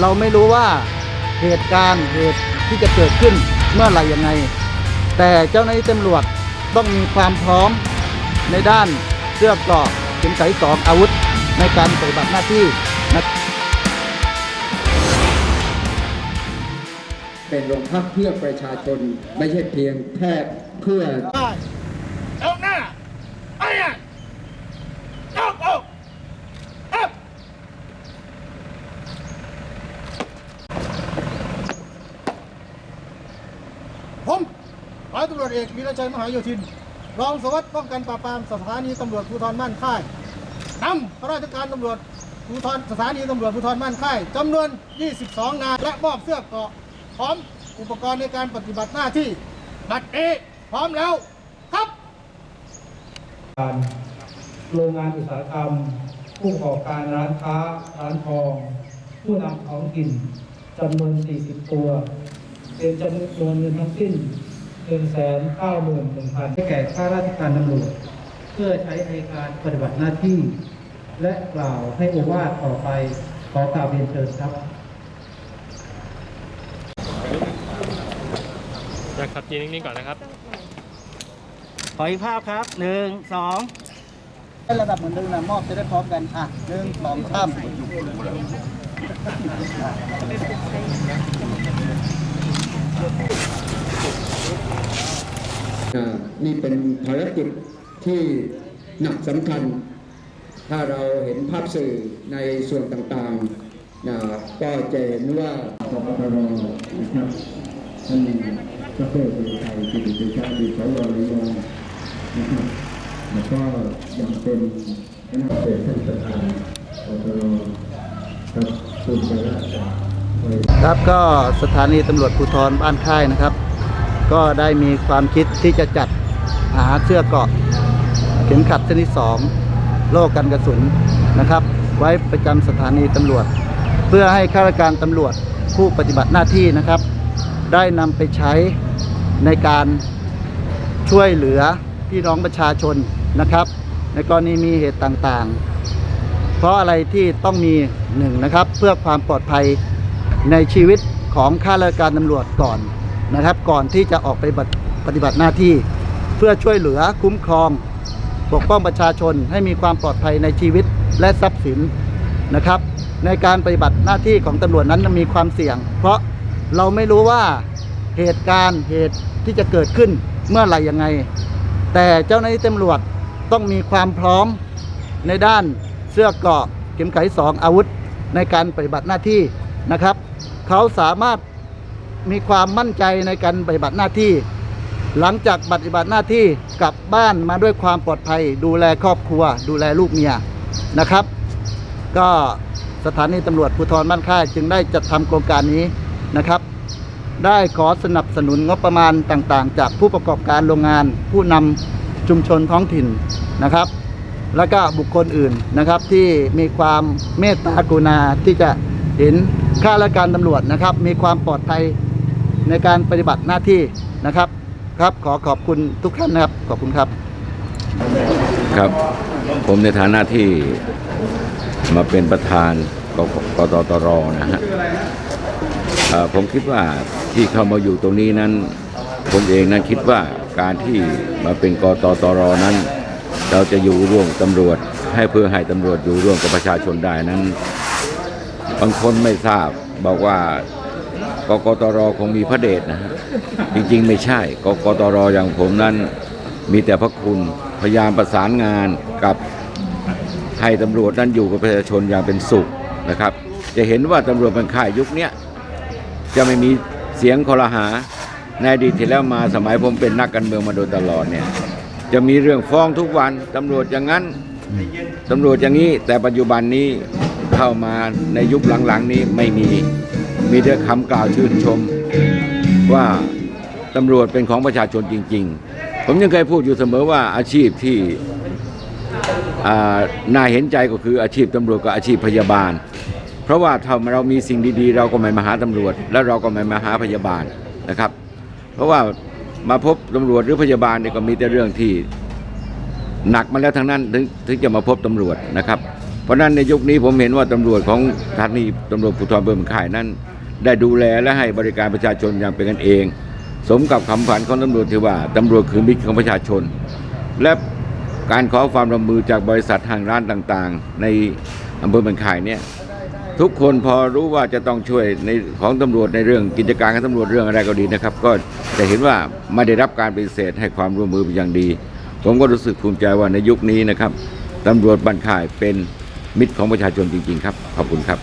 เราไม่รู้ว่าเหตุการณ์เหตุที่จะเกิดขึ้นเมื่อไหร่ยังไง แต่เจ้าหน้าที่ตำรวจต้องมีความพร้อมในด้านเสื้อกราะเข็มขัดสองอาวุธในการปฏิบัติหน้าที่นะเป็นโรงพักเพื่อประชาชนไม่ใช่เพียงแค่เพื่อาหน้าไอ้อะออกออกออกผม ร้อยตำรวจเอกวีรชัยมหาโยธิน รองสวัสดิ์ป้องกันปราบปรามสถานีตำรวจภูธรม่านค่ายนำข้าราชการตำรวจภูธรสถานีตำรวจภูธรม่านค่ายจำนวน 22 นายและมอบเสื้อเกราะพร้อมอุปกรณ์ในการปฏิบัติหน้าที่บัดเอพร้อมแล้วครับการโรงงานอุตสาหกรรม ผู้ประกอบการร้านค้า ร้านทอง ผู้นำท้องถิ่นจำนวน 40 ตัว เป็นจำนวนเงินทั้งสิ้น 191,000ให้แก่ข้าราชการตำรวจเพื่อใช้ในการปฏิบัติหน้าที่ และกล่าวให้โอวาทต่อไปขอกล่าวเรียนเชิญครับนะครับยืนนิ่งๆก่อนนะครับ ขออีกภาพครับหนึ่งสองระดับเหมือนเดิมนะมอบจะได้พร้อมกันอะหนึ่งสองสาม อ่า นี่เป็นภารกิจที่หนักสำคัญ ถ้าเราเห็นภาพสื่อในส่วนต่างๆนะก็จะเห็นว่าพบตรนะครับท่านดรสุรชัยกิติเดชาดีสวรยนะครับแล้วก็ยังเป็นคณะเศรษฐานประธานพบตรครับคุณชนะจากครับก็สถานีตำรวจภูธรบ้านค่ายนะครับ ก็ได้มีความคิดที่จะจัดหาเสื้อเกาะ เข็มขัดชนิดสองโล่กันกระสุนนะครับ ไว้ประจำสถานีตำรวจ เพื่อให้ข้าราชการตำรวจผู้ปฏิบัติหน้าที่นะครับ ได้นำไปใช้ในการช่วยเหลือพี่น้องประชาชนนะครับ ในกรณีมีเหตุต่างๆ เพราะอะไรที่ต้องมีหนึ่งนะครับ เพื่อความปลอดภัยในชีวิตของข้าราชการตำรวจก่อน นะครับ ก่อนที่จะออกไปปฏิบัติหน้าที่ เพื่อช่วยเหลือคุ้มครอง ปกป้องประชาชนให้มีความปลอดภัยในชีวิตและทรัพย์สินนะครับ ในการปฏิบัติหน้าที่ของตำรวจนั้นมีความเสี่ยง เพราะเราไม่รู้ว่าเหตุการณ์เหตุที่จะเกิดขึ้นเมื่อไหร่ยังไง แต่เจ้าหน้าที่ตำรวจต้องมีความพร้อมในด้านเสื้อเกราะเข็มขัดสองอาวุธในการปฏิบัติหน้าที่นะครับ เขาสามารถ มีความมั่นใจในการปฏิบัติหน้าที่ หลังจากปฏิบัติหน้าที่กลับบ้านมาด้วยความปลอดภัย ดูแลครอบครัว ดูแลลูกเมียนะครับ ก็สถานีตำรวจภูธรบ้านค่ายจึงได้จัดทำโครงการนี้นะครับ ได้ขอสนับสนุนงบประมาณต่างๆ จากผู้ประกอบการโรงงาน ผู้นำชุมชนท้องถิ่นนะครับ แล้วก็บุคคลอื่นนะครับที่มีความเมตตากรุณาที่จะเห็นข้าราชการตำรวจนะครับ มีความปลอดภัย ในการปฏิบัติหน้าที่นะครับครับ ขอขอบคุณทุกท่านนะครับ ขอบคุณครับ ครับ ผมในฐานะที่มาเป็นประธานกกตตรนะฮะผมคิดว่าที่เข้ามาอยู่ตรงนี้นั้น ผมเองนั้นคิดว่าการที่มาเป็นกตตรนั้น เราจะอยู่ร่วมตำรวจ ให้เพื่อให้ตำรวจอยู่ร่วมกับประชาชนได้นั้นบางคนไม่ทราบบอกว่า กกตรคงมีพระเดชนะฮะจริง ๆ ไม่ใช่ กกตรอย่างผมนั้นมีแต่พระคุณพยายามประสานงานกับให้ตำรวจนั้นอยู่กับประชาชนอย่างเป็นสุขนะครับ จะเห็นว่าตำรวจเป็นข่ายยุคนี้จะไม่มีเสียงคอรหาในอดีตที่แล้วมาสมัยผมเป็นนักการเมืองมาโดยตลอดเนี่ยจะมีเรื่องฟ้องทุกวันตำรวจอย่างนั้นตำรวจอย่างนี้แต่ปัจจุบันนี้เข้ามาในยุคหลังๆนี้ไม่มี มีแต่คำกล่าวชื่นชมว่าตำรวจเป็นของประชาชนจริง ๆ ผมยังเคยพูดอยู่เสมอว่าอาชีพที่น่าเห็นใจก็คืออาชีพตำรวจกับอาชีพพยาบาล เพราะว่าถ้าเรามีสิ่งดีๆ เราก็ไม่มาหาตำรวจ แล้วเราก็ไม่มาหาพยาบาลนะครับ เพราะว่ามาพบตำรวจหรือพยาบาลเนี่ยก็มีแต่เรื่องที่หนักมาแล้วทั้งนั้นถึงถึงจะมาพบตำรวจนะครับ เพราะนั้นในยุคนี้ผมเห็นว่าตำรวจของสถานีตำรวจภูธรเบิ่มข่ายนั้น ได้ดูแลและให้บริการประชาชนอย่างเป็นกันเอง สมกับคำขวัญของตำรวจที่ว่าตำรวจคือมิตรของประชาชน และการขอความร่วมมือจากบริษัททางร้านต่างๆ ในอำเภอเมืองข่ายเนี่ยทุกคนพอรู้ว่าจะต้องช่วยในของตำรวจในเรื่องกิจการของตำรวจเรื่องอะไรก็ดีนะครับ ก็จะเห็นว่าไม่ได้รับการปฏิเสธให้ความร่วมมือเป็นอย่างดี ผมก็รู้สึกภูมิใจว่าในยุคนี้นะครับตำรวจบันข่ายเป็น มิตรของประชาชนจริง ๆ ครับ ขอบคุณครับ